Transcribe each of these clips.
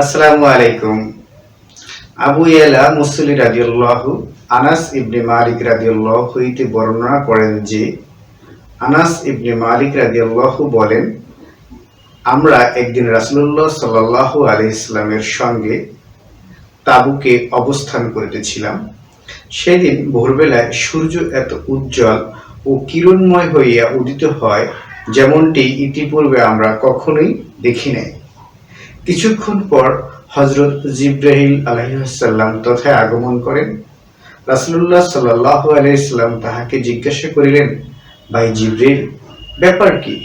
আসসালামু আলাইকুম। আবু ইয়ালা মুসলি রাদিয়াল্লাহু, আনাস ইবনে মালিক রাদিয়াল্লাহু হইতে বর্ণনা করেন যে, আনাস ইবনে মালিক রাদিয়াল্লাহু বলেন, আমরা একদিন রাসূলুল্লাহ সাল্লাল্লাহু আলাইহি ইসলামের সঙ্গে তাবুকে অবস্থান করিতেছিলাম। সেদিন ভোরবেলায় সূর্য এত উজ্জ্বল ও কিরণময় হইয়া উদিত হয়, যেমনটি ইতিপূর্বে আমরা কখনোই দেখি নাই। কিছুক্ষণ পর হজরত জিব্রাহিল আলহিহাসাল্লাম তথায় আগমন করেন। রাসুল্লাহ সাল্লাহ আলাইসাল্লাম তাহাকে জিজ্ঞাসা করিলেন, ভাই জিব্রিল ব্যাপার কি?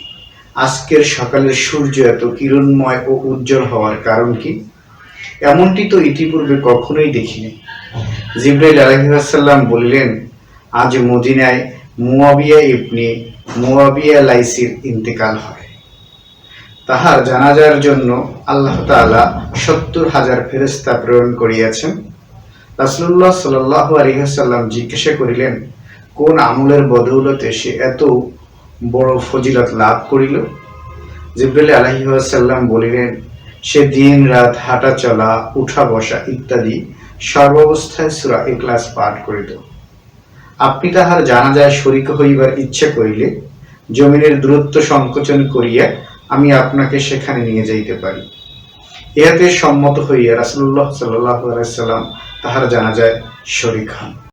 আজকের সকালের সূর্য এত কিরণময় ও উজ্জ্বল হওয়ার কারণ কি? এমনটি তো ইতিপূর্বে কখনোই দেখিনি। জিব্রাইল আলহিহাসাল্লাম বলিলেন, আজ মদিনায় মুয়াবিয়া ইবনে মুয়াবিয়া লাইসির ইন্তেকাল হয়। তাহার জানাজার জন্য আল্লাহ তাআলা সত্তর হাজার ফেরেস্তা প্রেরণ করিয়াছেন। রাসূলুল্লাহ সাল্লাল্লাহু আলাইহি ওয়াসাল্লাম জিজ্ঞাসা করিলেন, কোন আমলের বদৌলতে সে এত বড় ফজিলত লাভ করিল? জিব্রাইল আলাইহি ওয়াসাল্লাম বলিলেন, সে দিন রাত হাঁটা চলা, উঠা বসা ইত্যাদি সর্বাবস্থায় সূরা ইখলাস পাঠ করিত আপনি তাহার জানাজায় শরিক হইবার ইচ্ছে করিলে জমিনের দূরত্ব সংকোচন করিয়া আমি আপনাকে সেখানে নিয়ে যাইতে পারি। ইহাতে সম্মত হইয়া রাসুল্লাহ সাল্লাম তাহার জানাজায় শরিক হন।